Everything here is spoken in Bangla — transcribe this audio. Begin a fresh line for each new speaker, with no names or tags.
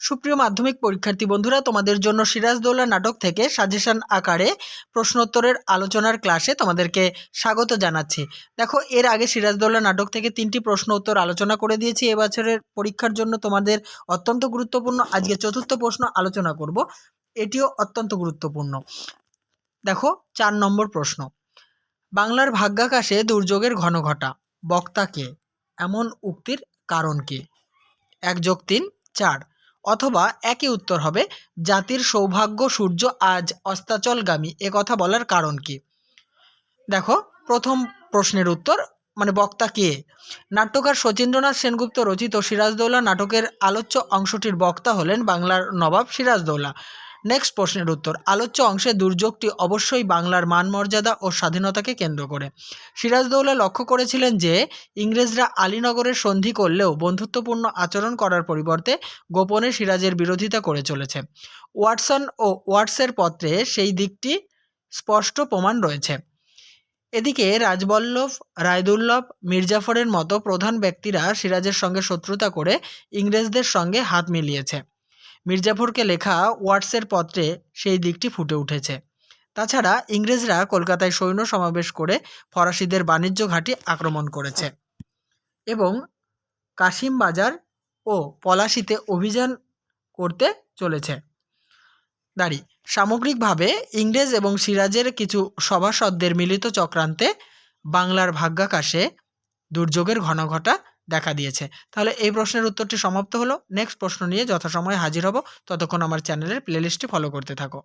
সুপ্রিয় মাধ্যমিক পরীক্ষার্থী বন্ধুরা, তোমাদের জন্য সিরাজদৌল্লা নাটক থেকে সাজেশন আকারে প্রশ্নোত্তরের আলোচনার ক্লাসে তোমাদেরকে স্বাগত জানাচ্ছি। দেখো, এর আগে সিরাজদৌল্লা নাটক থেকে তিনটি প্রশ্ন উত্তর আলোচনা করে দিয়েছি। এবছরের পরীক্ষার জন্য তোমাদের অত্যন্ত গুরুত্বপূর্ণ আজকে চতুর্থ প্রশ্ন আলোচনা করব। এটিও অত্যন্ত গুরুত্বপূর্ণ। দেখো, চার নম্বর প্রশ্ন। বাংলার ভাগ্যাকাশে দুর্যোগের ঘন ঘটা, বক্তা কে? এমন উক্তির কারণ কি? এক যোগ তিন, চার। অথবা একই উত্তর হবে, জাতির সৌভাগ্য সূর্য আজ অস্তাচলগামী এ কথা বলার কারণ কি? দেখো, প্রথম প্রশ্নের উত্তর মানে বক্তা কে? নাট্যকার শচীন্দ্রনাথ সেনগুপ্ত রচিত সিরাজদৌলা নাটকের আলোচ্য অংশটির বক্তা হলেন বাংলার নবাব সিরাজদৌল্লা নেক্সট প্রশ্নের উত্তর। আলোচ্য অংশে দুর্যোগটি অবশ্যই বাংলার মান মর্যাদা ও স্বাধীনতাকে কেন্দ্র করে। সিরাজদৌল্লা লক্ষ্য করেছিলেন যে, ইংরেজরা আলীনগরের সন্ধি করলেও বন্ধুত্বপূর্ণ আচরণ করার পরিবর্তে গোপনে সিরাজের বিরোধিতা করে চলেছে। ওয়াটসন ও ওয়াটসের পত্রে সেই দিকটি স্পষ্ট প্রমাণ রয়েছে। এদিকে রাজবল্লভ রায়দুল্লভ মির্জাফরের মতো প্রধান ব্যক্তিরা সিরাজের সঙ্গে শত্রুতা করে ইংরেজদের সঙ্গে হাত মিলিয়েছে। মির্জাফরকে লেখা ওয়াটসের পত্রে সেই দিকটি ফুটে উঠেছে। তাছাড়া ইংরেজরা কলকাতায় সৈন্য সমাবেশ করে ফরাসিদের বাণিজ্য ঘাঁটি আক্রমণ করেছে এবং কাশিম বাজার ও পলাশিতে অভিযান করতে চলেছে। দাঁড়ি, সামগ্রিকভাবে ইংরেজ এবং সিরাজের কিছু সভাসদদের মিলিত চক্রান্তে বাংলার ভাগ্যাকাশে দুর্যোগের ঘনঘটা দেখা দিয়েছে। তাহলে এই প্রশ্নের উত্তরটি সমাপ্ত হলো। নেক্সট প্রশ্ন নিয়ে যথাসময়ে হাজির হব। ততক্ষণ আমার চ্যানেলের প্লেলিস্টটি ফলো করতে থাকো।